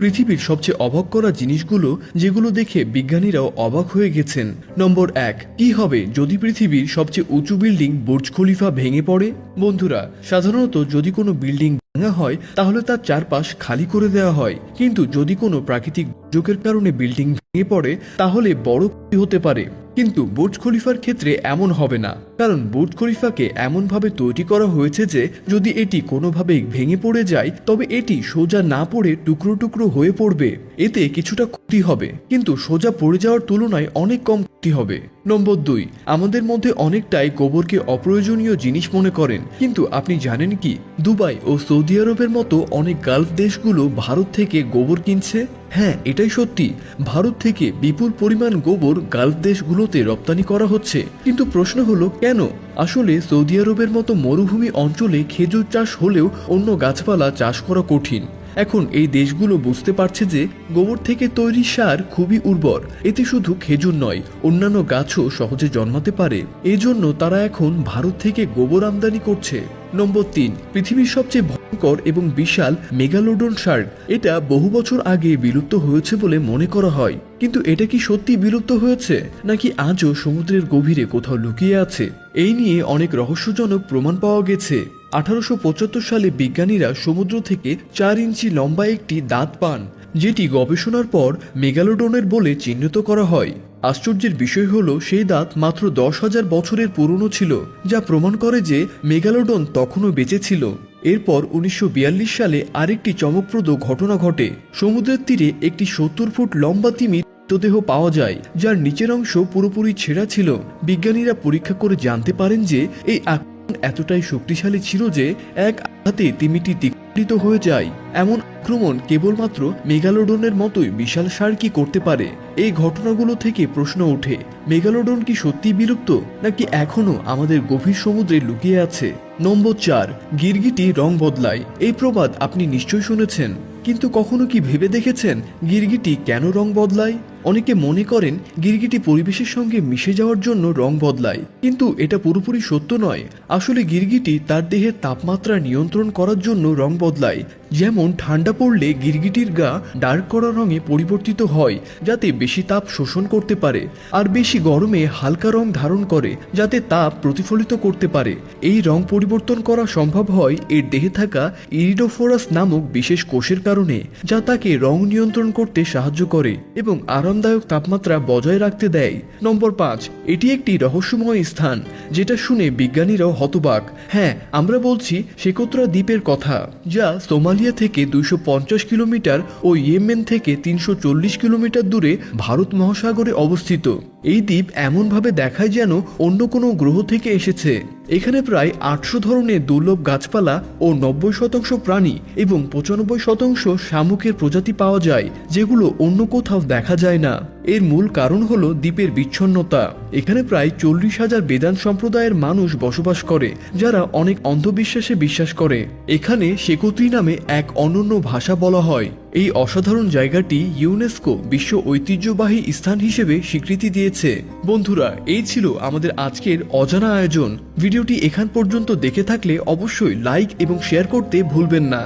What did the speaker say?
পৃথিবীর সবচেয়ে অবাক করা জিনিসগুলো যেগুলো দেখে বিজ্ঞানীরাও অবাক হয়ে গেছেন। নম্বর এক, কি হবে যদি পৃথিবীর সবচেয়ে উঁচু বিল্ডিং বুর্জ খলিফা ভেঙে পড়ে? বন্ধুরা, সাধারণত যদি কোনো বিল্ডিং ভাঙা হয়, তাহলে তার চারপাশ খালি করে দেওয়া হয়। কিন্তু যদি কোনো প্রাকৃতিক দুর্যোগের কারণে বিল্ডিং ভেঙে পড়ে, তাহলে বড় ক্ষতি হতে পারে। কিন্তু বুর্জ খলিফার ক্ষেত্রে এমন হবে না। কারণ বুর্জ খলিফাকে এমনভাবে তৈরি করা হয়েছে যে, যদি এটি কোনোভাবে ভেঙে পড়ে যায়, তবে এটি সোজা না পড়ে টুকরো টুকরো হয়ে পড়বে। এতে কিছুটা ক্ষতি হবে। কিন্তু সোজা পড়ে যাওয়ার তুলনায় অনেক কম ক্ষতি হবে। নম্বর দুই, আমাদের মধ্যে অনেকটাই গোবরকে অপ্রয়োজনীয় জিনিস মনে করেন। কিন্তু আপনি জানেন কি, দুবাই ও সৌদি আরবের মতো অনেক গালফ দেশগুলো ভারত থেকে গোবর কিনছে? হ্যাঁ এটাই সত্যি। ভারত থেকে বিপুল পরিমাণ গোবর গালফ দেশগুলোতে রপ্তানি করা হচ্ছে। কিন্তু প্রশ্ন হলো, কেন? আসলে সৌদি আরবের মতো মরুভূমি অঞ্চলে খেজুর চাষ হলেও অন্য গাছপালা চাষ করা কঠিন। এখন এই দেশগুলো বুঝতে পারছে যে গোবর থেকে তৈরি সার খুবই উর্বর। এতে শুধু খেজুর নয়, অন্যান্য গাছও সহজে জন্মাতে পারে। এজন্য তারা এখন ভারত থেকে গোবর আমদানি করছে। নম্বর তিন, পৃথিবীর সবচেয়ে ভয়ঙ্কর এবং বিশাল মেগালোডন শার্ক এটা বহু বছর আগে বিলুপ্ত হয়েছে বলে মনে করা হয়। কিন্তু এটা কি সত্যি বিলুপ্ত হয়েছে? নাকি আজও সমুদ্রের গভীরে কোথাও লুকিয়ে আছে? এই নিয়ে অনেক রহস্যজনক প্রমাণ পাওয়া গেছে। আঠারোশো পঁচাত্তর সালে বিজ্ঞানীরা সমুদ্র থেকে চার ইঞ্চি লম্বা একটি দাঁত পান, যেটি গবেষণার পর মেগালোডনের বলে চিহ্নিত করা হয়। আশ্চর্যের বিষয় হলো, সেই দাঁত মাত্র দশ হাজার বছরের পুরনো ছিল, যা প্রমাণ করে যে মেগালোডন তখনও বেঁচে ছিল। এরপর উনিশশো বিয়াল্লিশ সালে আরেকটি চমকপ্রদ ঘটনা ঘটে। সমুদ্রের তীরে একটি সত্তর ফুট লম্বা তিমির মৃতদেহ পাওয়া যায়, যার নিচের অংশ পুরোপুরি ছেঁড়া ছিল। বিজ্ঞানীরা পরীক্ষা করে জানতে পারেন যে, এই এতটাই শক্তিশালী ছিল যে এক আঘাতে তিমিটি দ্বিখণ্ডিত হয়ে যায়। এমন আক্রমণ কেবলমাত্র মেগালোডনের মতোই বিশাল সার কি করতে পারে? এই ঘটনাগুলো থেকে প্রশ্ন ওঠে, মেগালোডন কি সত্যি বিলুপ্ত নাকি এখনও আমাদের গভীর সমুদ্রে লুকিয়ে আছে? নম্বর চার, গিরগিটি রং বদলায়। এই প্রবাদ আপনি নিশ্চয়ই শুনেছেন, কিন্তু কখনো কি ভেবে দেখেছেন গিরগিটি কেন রং বদলায়? অনেকে মনে করেন গিরগিটি পরিবেশের সঙ্গে মিশে যাওয়ার জন্য রং বদলায়। কিন্তু এটা পুরোপুরি সত্য নয়। আসলে গিরগিটি তার দেহের তাপমাত্রা নিয়ন্ত্রণ করার জন্য রং বদলায়। যেমন ঠান্ডা পড়লে গিরগিটির গা ডার্ক করা রঙে পরিবর্তিত হয়, যাতে বেশি তাপ শোষণ করতে পারে, আর বেশি গরমে হালকা রং ধারণ করে, যাতে তাপ প্রতিফলিত করতে পারে। এই রং পরিবর্তন করা সম্ভব হয় এর দেহে থাকা ইরিডোফোরাস নামক বিশেষ কোষের কারণে, যা তাকে রং নিয়ন্ত্রণ করতে সাহায্য করে এবং আরামদায়ক তাপমাত্রা বজায় রাখতে দেয়। নম্বর পাঁচ, এটি একটি রহস্যময় স্থান, যেটা শুনে বিজ্ঞানীরাও হতবাক। হ্যাঁ আমরা বলছি শেকোত্রা দ্বীপের কথা, যা সোমালিয়া থেকে দুইশো পঞ্চাশ কিলোমিটার ও ইয়েমেন থেকে তিনশো চল্লিশ কিলোমিটার দূরে ভারত মহাসাগরে অবস্থিত। এই দ্বীপ এমনভাবে দেখায় যেন অন্য কোনো গ্রহ থেকে এসেছে। এখানে প্রায় আটশো ধরনের দুর্লভ গাছপালা ও নব্বই শতাংশ প্রাণী এবং পঁচানব্বই শতাংশ শামুকের প্রজাতি পাওয়া যায়, যেগুলো অন্য কোথাও দেখা যায় না। এর মূল কারণ হল দ্বীপের বিচ্ছন্নতা। এখানে প্রায় চল্লিশ হাজার বেদান সম্প্রদায়ের মানুষ বসবাস করে, যারা অনেক অন্ধবিশ্বাসে বিশ্বাস করে। এখানে শেকোত্রী নামে এক অনন্য ভাষা বলা হয়। এই অসাধারণ জায়গাটি ইউনেস্কো বিশ্ব ঐতিহ্যবাহী স্থান হিসেবে স্বীকৃতি দিয়েছে। বন্ধুরা, এই ছিল আমাদের আজকের অজানা আয়োজন। ভিডিওটি এখান পর্যন্ত দেখে থাকলে অবশ্যই লাইক এবং শেয়ার করতে ভুলবেন না।